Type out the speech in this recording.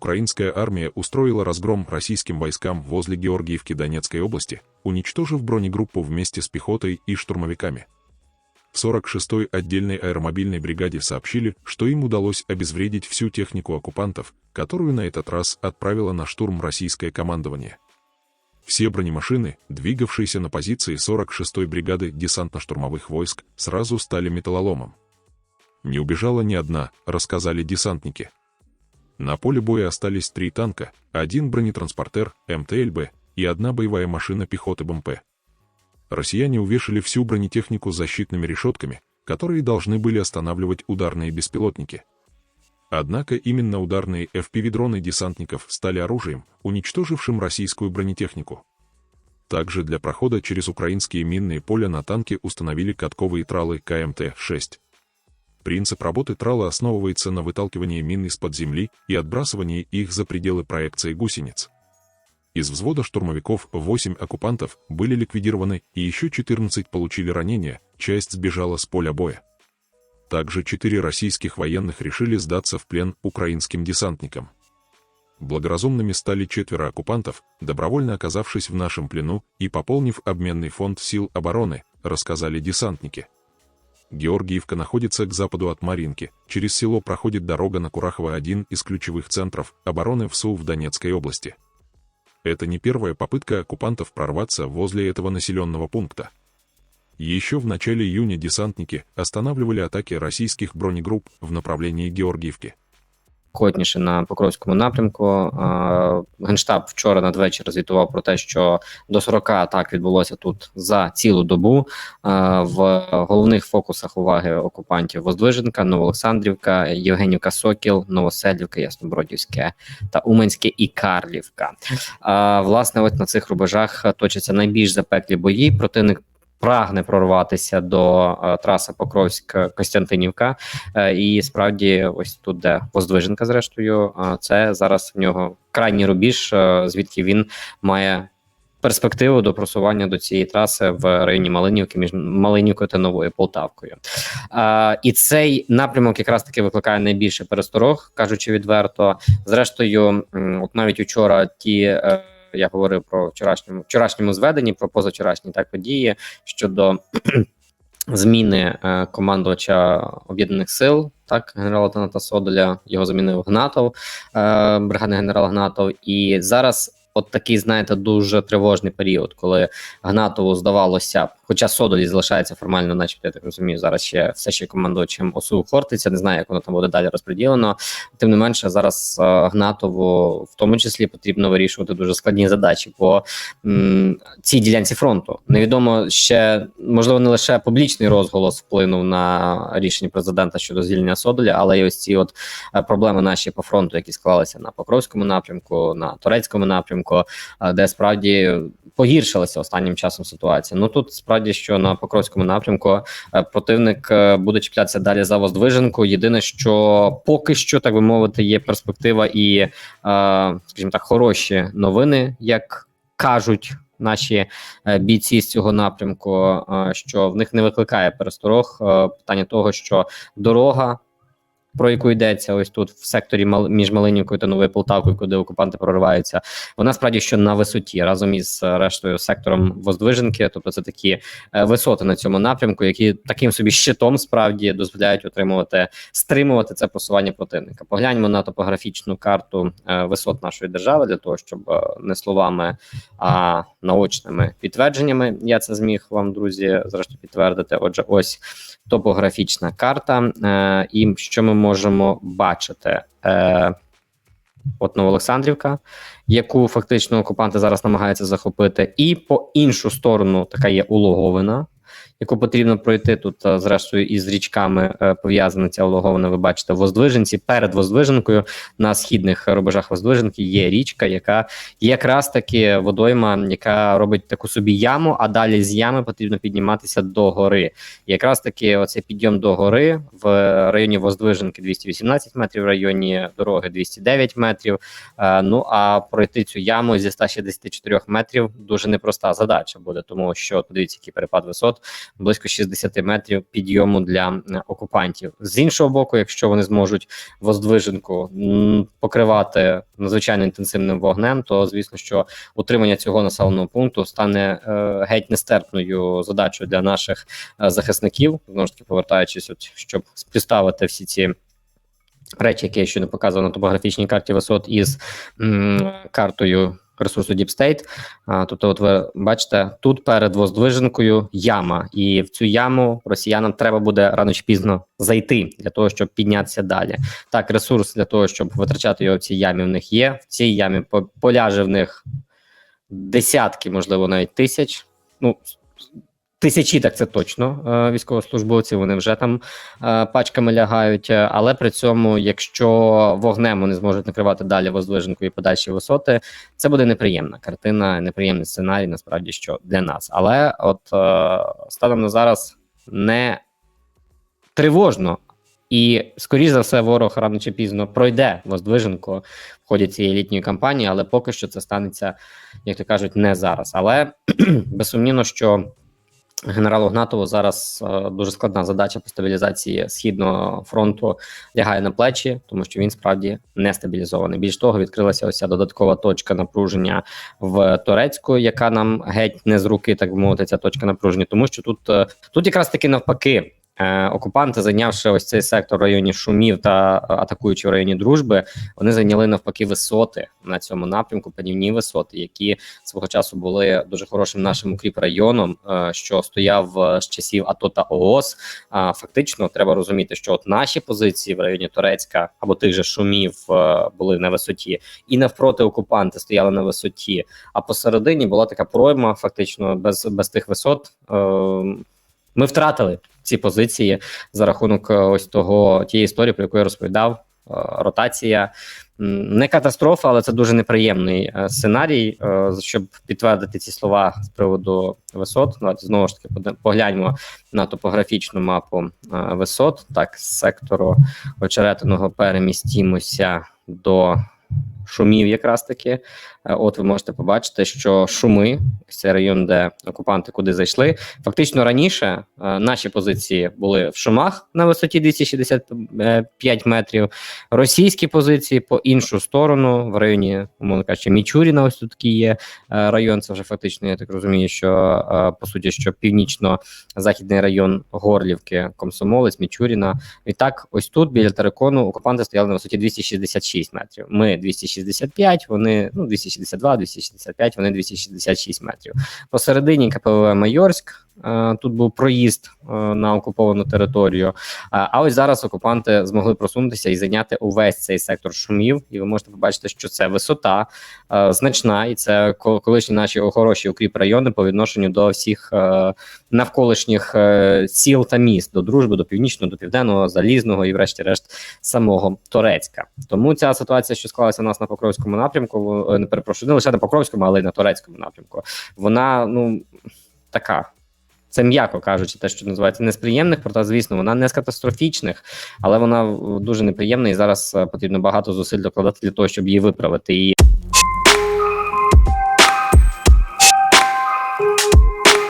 украинская армия устроила разгром российским войскам возле Георгиевки Донецкой области, уничтожив бронегруппу вместе с пехотой и штурмовиками. В 46-й отдельной аэромобильной бригаде сообщили, что им удалось обезвредить всю технику оккупантов, которую на этот раз отправило на штурм российское командование. Все бронемашины, двигавшиеся на позиции 46-й бригады десантно-штурмовых войск, сразу стали металлоломом. Не убежала ни одна, рассказали десантники. На поле боя остались три танка, один бронетранспортер МТЛБ и одна боевая машина пехоты БМП. Россияне увешали всю бронетехнику защитными решетками, которые должны были останавливать ударные беспилотники. Однако именно ударные FPV-дроны десантников стали оружием, уничтожившим российскую бронетехнику. Также для прохода через украинские минные поля на танке установили катковые тралы КМТ-6. Принцип работы трала основывается на выталкивании мин из-под земли и отбрасывании их за пределы проекции гусениц. Из взвода штурмовиков 8 оккупантов были ликвидированы и еще 14 получили ранения, часть сбежала с поля боя. Также четыре российских военных решили сдаться в плен украинским десантникам. Благоразумными стали четверо оккупантов, добровольно оказавшись в нашем плену и пополнив обменный фонд сил обороны, рассказали десантники. Георгиевка находится к западу от Маринки, через село проходит дорога на Курахово, один из ключевых центров обороны ВСУ в Донецкой области. Это не первая попытка оккупантов прорваться возле этого населенного пункта. Еще в начале июня десантники останавливали атаки российских бронегрупп в направлении Георгиевки. Котніше на Покровському напрямку. Генштаб вчора надвечір звітував про те, що до 40 атак відбулося тут за цілу добу. В головних фокусах уваги окупантів Воздвиженка, Новоолександрівка, Євгенівка Сокіл, Новоселівка, Яснобродівське та Уманське і Карлівка. Власне, от на цих рубежах точаться найбільш запеклі бої. Противник прагне прорватися до е, траси Покровськ-Костянтинівка. Е, і справді, ось тут, де Воздвиженка, зрештою, це зараз в нього крайній рубіж, е, звідки він має. Перспективу до просування до цієї траси в районі Малинівки між Малинівкою та Новою Полтавкою. А, І цей напрямок якраз таки викликає найбільше пересторог, кажучи відверто. Зрештою, от навіть учора ті. Я говорив про вчорашньому вчорашньому зведенні, про позавчорашні так події щодо зміни е, командувача об'єднаних сил, так генерала Таната Содоля його замінив Гнатов, е, бригадний генерал Гнатов. І зараз от такий, знаєте, дуже тривожний період, коли Гнатову здавалося, хоча Содолі залишається формально, начебто, я так розумію, зараз ще все ще командувачем ОСУ Хортиця. Не знаю, як воно там буде далі розподілено. Тим не менше, зараз е, Гнатову в тому числі потрібно вирішувати дуже складні задачі по м, цій ділянці фронту. Невідомо ще можливо не лише публічний розголос вплинув на рішення президента щодо звільнення Содоля, але й ось ці от е, проблеми наші по фронту, які склалися на Покровському напрямку, на турецькому напрямку, е, де справді погіршилася останнім часом ситуація. Ну тут справді що на Покровському напрямку е, противник е, буде чіплятися далі за Воздвиженку. Єдине, що поки що, так би мовити, є перспектива і, скажімо так, хороші новини, як кажуть. Наші бійці з цього напрямку, що в них не викликає пересторог питання того, що дорога про яку йдеться ось тут в секторі між Малинівкою та Новою Полтавкою, куди окупанти прориваються, вона справді що на висоті разом із е, рештою сектором Воздвиженки. Тобто це такі е, висоти на цьому напрямку, які таким собі щитом справді дозволяють отримувати стримувати це просування противника. Погляньмо на топографічну карту е, висот нашої держави для того, щоб не словами, а наочними підтвердженнями я це зміг вам, друзі, зрештою підтвердити. Отже, ось топографічна карта, е, і що ми можемо бачити? Е, От Новоолександрівка, яку фактично окупанти зараз намагаються захопити, і по іншу сторону така є улоговина, яку потрібно пройти тут, е, зрештою, із річками е, пов'язана ця улоговина. Ви бачите, в Воздвиженці. Перед Воздвиженкою на східних рубежах Воздвиженки є річка, яка якраз таки водойма, яка робить таку собі яму, а далі з ями потрібно підніматися до гори. Якраз таки оцей підйом до гори в районі Воздвиженки 218 метрів, в районі дороги 209 метрів. Е, Ну а пройти цю яму зі 164 метрів дуже непроста задача буде, тому що подивіться, який перепад висот близько 60 метрів підйому для окупантів. З іншого боку, якщо вони зможуть воздвиженку покривати надзвичайно інтенсивним вогнем, то звісно, що утримання цього населеного пункту стане е, геть нестерпною задачою для наших е, захисників. Знову ж таки, повертаючись, от щоб співставити всі ці. Речі, які я ще не показував на топографічній карті висот із м, картою ресурсу Deep State. Тобто, от ви бачите, тут перед воздвиженкою яма, і в цю яму росіянам треба буде рано чи пізно зайти для того, щоб піднятися далі. Так, ресурс для того, щоб витрачати його в цій ямі, в них є. В цій ямі поляже в них десятки, можливо, навіть тисяч. Ну, тисячі, так це точно. е, Військовослужбовці вони вже там е, пачками лягають. е, Але при цьому, якщо вогнем вони зможуть накривати далі воздвиженку і подальші висоти, це буде неприємна картина, неприємний сценарій, насправді що для нас. Але от станом на зараз не тривожно. І, скоріш за все, ворог рано чи пізно пройде воздвиженку в ході цієї літньої кампанії, але поки що це станеться, як то кажуть, не зараз. Але безсумнівно, що генералу Гнатову зараз е, дуже складна задача по стабілізації східного фронту лягає на плечі, тому що він справді не стабілізований. Більш того, відкрилася ось ця додаткова точка напруження в Турецьку, яка нам геть не з руки, так би мовити, ця точка напруження, тому що тут, е, тут якраз таки навпаки. Е, Окупанти, зайнявши ось цей сектор в районі шумів та е, атакуючи в районі дружби, вони зайняли навпаки висоти на цьому напрямку, панівні висоти, які свого часу були дуже хорошим нашим укріп районом, е, що стояв з часів АТО та ООС. Фактично треба розуміти, що от наші позиції в районі Турецька або тих же шумів були на висоті, і навпроти окупанти стояли на висоті. А посередині була така пройма, фактично без, без тих висот. Ми втратили ці позиції за рахунок е, ось того тієї історії, про яку я розповідав. е, Ротація не катастрофа, але це дуже неприємний е, сценарій. Щоб підтвердити ці слова з приводу висот, давайте знову ж таки погляньмо на топографічну мапу висот. Так, з сектору очеретиного перемістімося до шумів, якраз таки. Е, От ви можете побачити, що шуми, це район, де окупанти куди зайшли. Фактично раніше е, наші позиції були в шумах на висоті 265 метрів. Російські позиції по іншу сторону, в районі, умовно кажучи, Мічуріна, ось тут такий є е, район. Це вже фактично, я так розумію, що е, по суті, що північно-західний район Горлівки, Комсомолець, Мічуріна. І так, ось тут біля терикону окупанти стояли на висоті 266 метрів. Ми 265, вони ну 262, 265, вони 266 метрів. Посередині КПВ Майорськ. Е, Тут був проїзд е, на окуповану територію. А а ось зараз окупанти змогли просунутися і зайняти увесь цей сектор шумів. І ви можете побачити, що це висота е, значна, і це колишні наші хороші укріп райони по відношенню до всіх е, навколишніх е, сіл та міст, до дружби, до північного, до південного, залізного і, врешті-решт, самого Торецька. Тому ця ситуація, що склалася у нас на Покровському напрямку, е, не перепрошую, не лише на Покровському, але й на Турецькому напрямку. Вона ну така. Це м'яко кажучи, те, що називається несприємних, проте, звісно, вона не з катастрофічних, але вона е, дуже неприємна, і зараз е, потрібно багато зусиль докладати для того, щоб її виправити. І